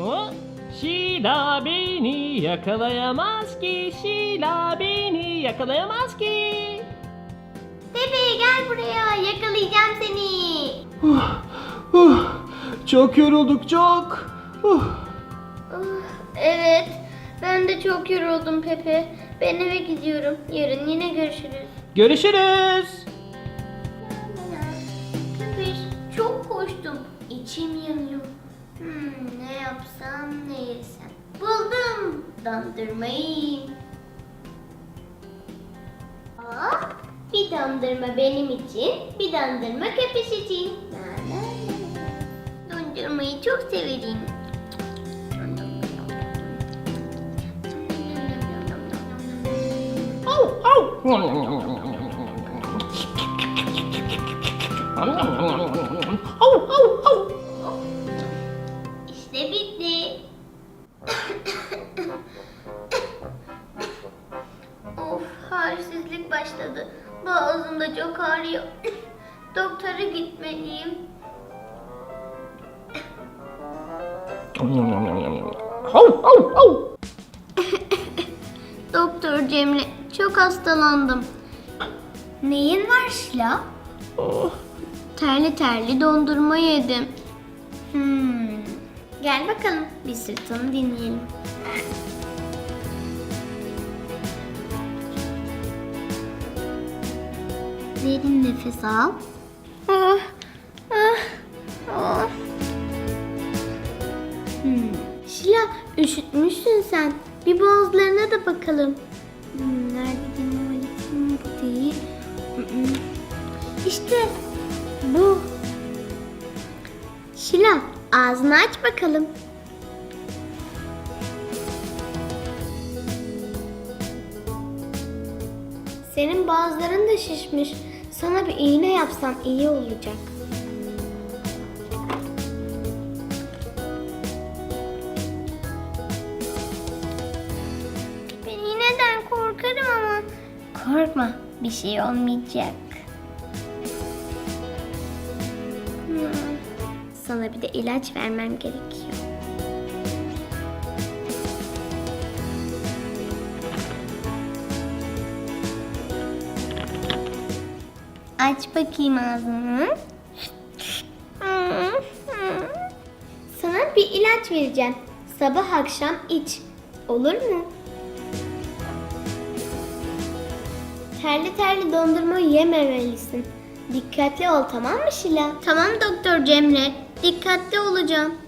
O, Şila beni yakalayamaz ki, Şila beni yakalayamaz ki. Pepe gel buraya yakalayacağım seni. Uh, çok yorulduk çok. Uh. Evet ben de çok yoruldum Pepe. Ben eve gidiyorum. Yarın yine görüşürüz. Görüşürüz. İçim yanıyor. Hmm, ne yapsam ne yesem. Buldum. Dondurmayı. Aa, bir dondurma benim için, bir dondurma köpeş için. Dondurmayı çok severim. Au, au. Bitti. of halsizlik başladı. Boğazım da çok ağrıyor. Doktora gitmeliyim. Doktor Cemre çok hastalandım. Neyin var Şila? Terli terli dondurma yedim. Hmm. Gel bakalım bir sırtını dinleyelim. Derin nefes al. Ah, ah, ah. Hmm. Şila üşütmüşsün sen. Bir boğazlarına da bakalım. Hmm, nerede dinlemelisin? Bu değil. Mm-mm. İşte bu. Şila ağzını aç bakalım. Senin boğazların da şişmiş. Sana bir iğne yapsam iyi olacak. Ben iğneden korkarım ama. Korkma, bir şey olmayacak. Sana bir de ilaç vermem gerekiyor. Aç bakayım ağzını. Sana bir ilaç vereceğim. Sabah akşam iç. Olur mu? Terli terli dondurma yememelisin. Dikkatli ol tamam mı Şila? Tamam Doktor Cemre. Dikkatli olacağım.